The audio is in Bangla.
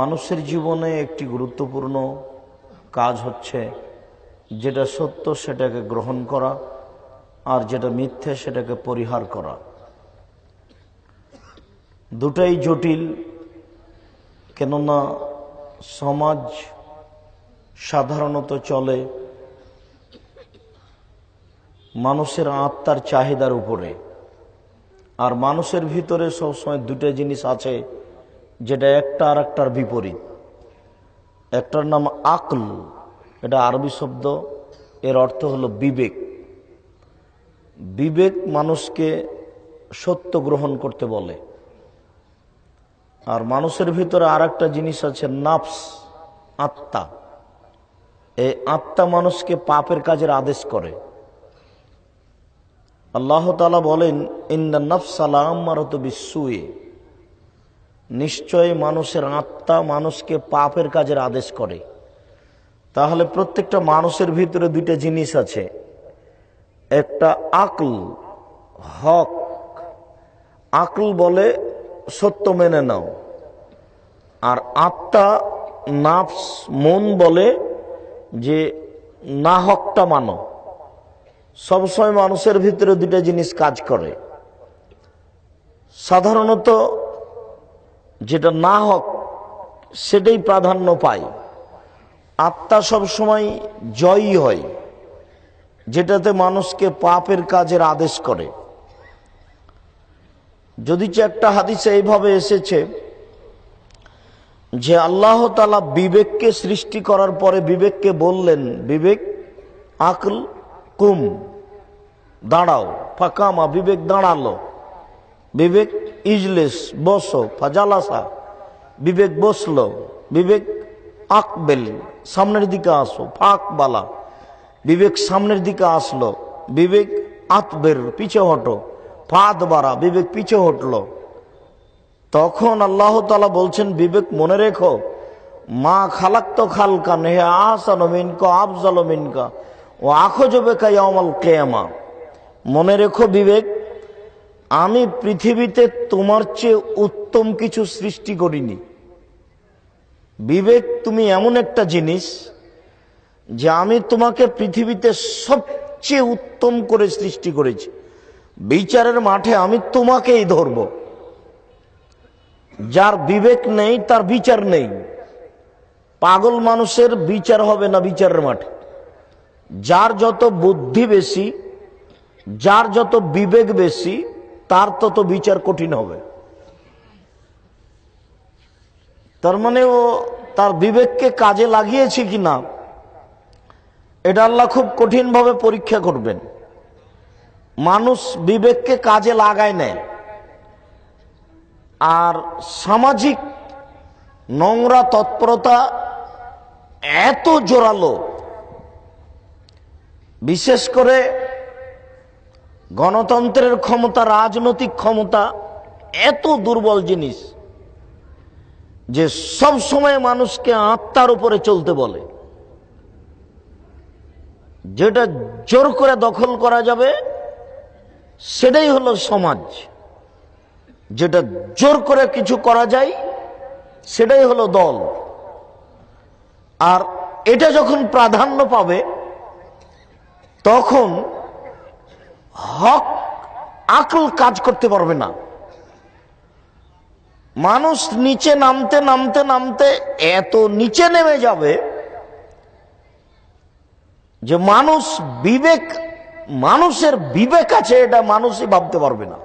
মানুষের জীবনে একটি গুরুত্বপূর্ণ কাজ হচ্ছে যেটা সত্য সেটাকে গ্রহণ করা আর যেটা মিথ্যে সেটাকে পরিহার করা। দুটাই জটিল, কেননা সমাজ সাধারণত চলে মানুষের আত্মার চাহিদার উপরে। আর মানুষের ভিতরে সবসময় দুটো জিনিস আছে যেটা একটা আর একটার বিপরীত। একটার নাম আকল, এটা আরবি শব্দ, এর অর্থ হলো বিবেক। বিবেক মানুষকে সত্য গ্রহণ করতে বলে। আর মানুষের ভিতরে আর একটা জিনিস আছে, নাফস, আত্মা। এই আত্মা মানুষকে পাপের কাজের আদেশ করে। আল্লাহ তালা বলেন ইন্দা নফসালামারত বিশ্বয়ে নিশ্চয় মানুষের আত্মা মানুষকে পাপের কাজের আদেশ করে। তাহলে প্রত্যেকটা মানুষের ভিতরে দুইটা জিনিস আছে। একটা আকল, হক। আকল বলে সত্য মেনে নাও। আর আত্মা, নাফস, মন বলে যে না হকটা মানো। সবসময় মানুষের ভিতরে দুটা জিনিস কাজ করে। সাধারণত যেটা না হক, সেটাই প্রাধান্য পায়। আত্মা সবসময় জয়ী হয়, যেটাতে মানুষকে পাপের কাজের আদেশ করে। যদি একটা হাদিসে এইভাবে এসেছে যে আল্লাহ তালা বিবেককে সৃষ্টি করার পরে বিবেককে বললেন, বিবেক আকল কুম, দাঁড়াও ফাঁকামা বিবেক দাঁড়াল। বিবেক ইজলেস, বসো, ফাজালাসা, বিবেক বসল, বিবেক আকবেল, সামনের দিকে আসো, ফাঁক বালা, বিবেক সামনের দিকে আসলো, বিবেক আতবের পিছে হটো, ফাঁদ বাড়া, বিবেক পিছে হটলো। তখন আল্লাহ তালা বলছেন, বিবেক মনে রেখো, মা খালাক্ত খালকান হে আসানো মিনকা, আফজাল মিনকা ও আখো জবে কায়ামাল কেয়ামা। মনে রেখো বিবেক আমি পৃথিবীতে তোমার চেয়ে উত্তম কিছু সৃষ্টি করিনি। বিবেক, তুমি এমন একটা জিনিস যে আমি তোমাকে পৃথিবীতে সবচেয়ে উত্তম করে সৃষ্টি করেছি। বিচারের মাঠে আমি তোমাকেই ধরব। যার বিবেক নেই, তার বিচার নেই। পাগল মানুষের বিচার হবে না বিচারের মাঠে। যার যত বুদ্ধি বেশি, যার যত বিবেক বেশি তার তত বিচার কঠিন হবে। তার মানে ও তার বিবেককে কাজে লাগিয়েছে কি না এটা আল্লাহ খুব কঠিনভাবে পরীক্ষা করবেন। মানুষ বিবেককে কাজে লাগায় নেয়। আর সামাজিক নোংরা তৎপরতা এত জোরালো, বিশেষ করে গণতন্ত্রের ক্ষমতা, রাজনৈতিক ক্ষমতা এত দুর্বল জিনিস যে সব সময় মানুষকে আত্মার উপরে চলতে বলে। যেটা জোর করে দখল করা যাবে, সেটাই হলো সমাজ। যেটা জোর করে কিছু করা যায়, সেটাই হলো দল। আর এটা যখন প্রাধান্য পাবে, তখন হক, আকল কাজ করতে পারবে না। মানুষ নিচে নামতে নামতে নামতে এত নিচে নেমে যাবে যে মানুষ বিবেক, মানুষের বিবেক আছে, এটা মানুষই ভাবতে পারবে না।